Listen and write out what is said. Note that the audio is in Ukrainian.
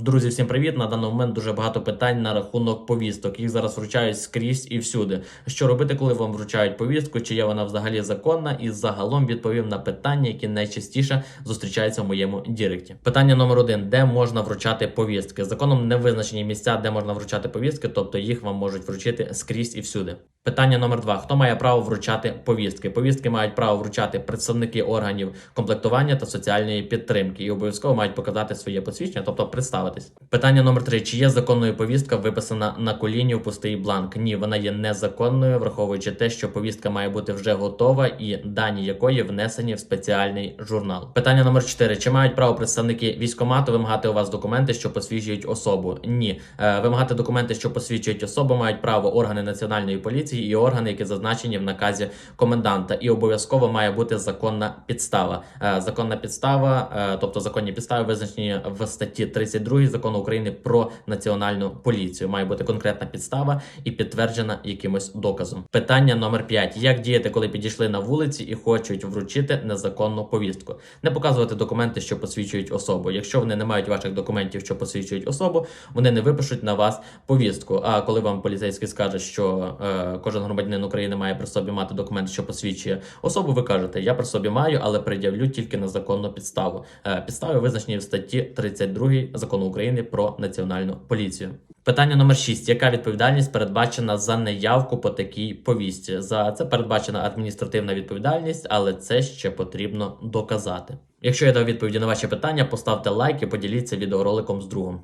Друзі, всім привіт! На даний момент дуже багато питань на рахунок повісток. Їх зараз вручають скрізь і всюди. Що робити, коли вам вручають повістку? Чи є вона взагалі законна? І загалом відповім на питання, які найчастіше зустрічаються в моєму діректі. Питання номер один: де можна вручати повістки? Законом не визначені місця, де можна вручати повістки, тобто їх вам можуть вручити скрізь і всюди. Питання номер два: хто має право вручати повістки? Повістки мають право вручати представники органів комплектування та соціальної підтримки і обов'язково мають показати своє посвідчення, тобто представитись. Питання номер три: чи є законною повістка виписана на коліні у пустий бланк? Ні, вона є незаконною, враховуючи те, що повістка має бути вже готова і дані якої внесені в спеціальний журнал. Питання номер 4. Чи мають право представники військомату вимагати у вас документи, що посвідчують особу? Ні, Е, вимагати документи, що посвідчують особу, мають право органи національної поліції і органи, які зазначені в наказі коменданта, і обов'язково має бути законна підстава. Е, Законна підстава, е, тобто законні підстави, визначені в статті 32 закону України про національну поліцію. Має бути конкретна підстава і підтверджена якимось доказом. Питання номер 5. Як діяти, коли підійшли на вулиці і хочуть вручити незаконну повістку? Не показувати документи, що посвідчують особу. Якщо вони не мають ваших документів, що посвідчують особу, вони не випишуть на вас повістку. А коли вам поліцейський скаже, що е, кожен громадянин України має при собі мати документ, що посвідчує особу, ви кажете, я при собі маю, але пред'явлю тільки на законну підставу. Е, підстави визначені в статті 32 закону України про національну поліцію. Питання номер 6. Яка відповідальність передбачена за неявку по такій повістці? За це передбачена адміністративна відповідальність, але це ще потрібно доказати. Якщо я дав відповіді на ваші питання, поставте лайк і поділіться відеороликом з другом.